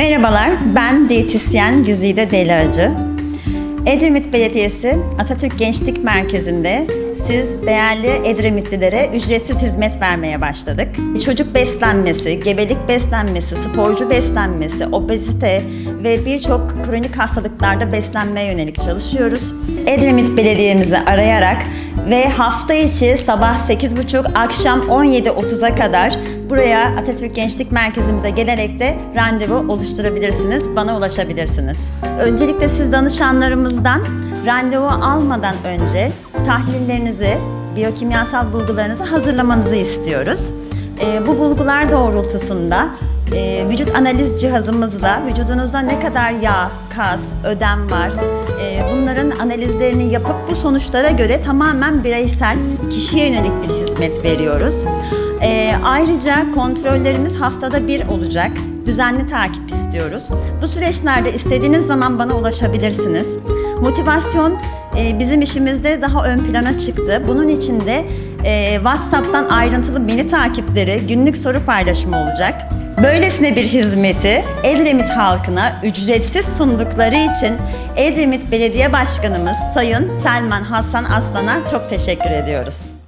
Merhabalar, ben diyetisyen Güzide Deliacı. Edremit Belediyesi Atatürk Gençlik Merkezi'nde siz değerli Edremitlilere ücretsiz hizmet vermeye başladık. Çocuk beslenmesi, gebelik beslenmesi, sporcu beslenmesi, obezite ve birçok kronik hastalıklarda beslenmeye yönelik çalışıyoruz. Edremit Belediye'mizi arayarak ve hafta içi sabah 8.30 akşam 17.30'a kadar buraya Atatürk Gençlik Merkezimize gelerek de randevu oluşturabilirsiniz, bana ulaşabilirsiniz. Öncelikle siz danışanlarımızdan randevu almadan önce tahlillerinizi, biyokimyasal bulgularınızı hazırlamanızı istiyoruz. Ee, bu bulgular doğrultusunda e, vücut analiz cihazımızla vücudunuzda ne kadar yağ, kas, ödem var, e, bunların analizlerini yapıp bu sonuçlara göre tamamen bireysel, kişiye yönelik bir hizmet veriyoruz. E, ayrıca kontrollerimiz haftada bir olacak. Düzenli takip istiyoruz. Bu süreçlerde istediğiniz zaman bana ulaşabilirsiniz. Motivasyon bizim işimizde daha ön plana çıktı. Bunun için de e, WhatsApp'tan ayrıntılı beni takipleri, günlük soru paylaşımı olacak. Böylesine bir hizmeti Edremit halkına ücretsiz sundukları için Edremit Belediye Başkanımız Sayın Selman Hasan Aslan'a çok teşekkür ediyoruz.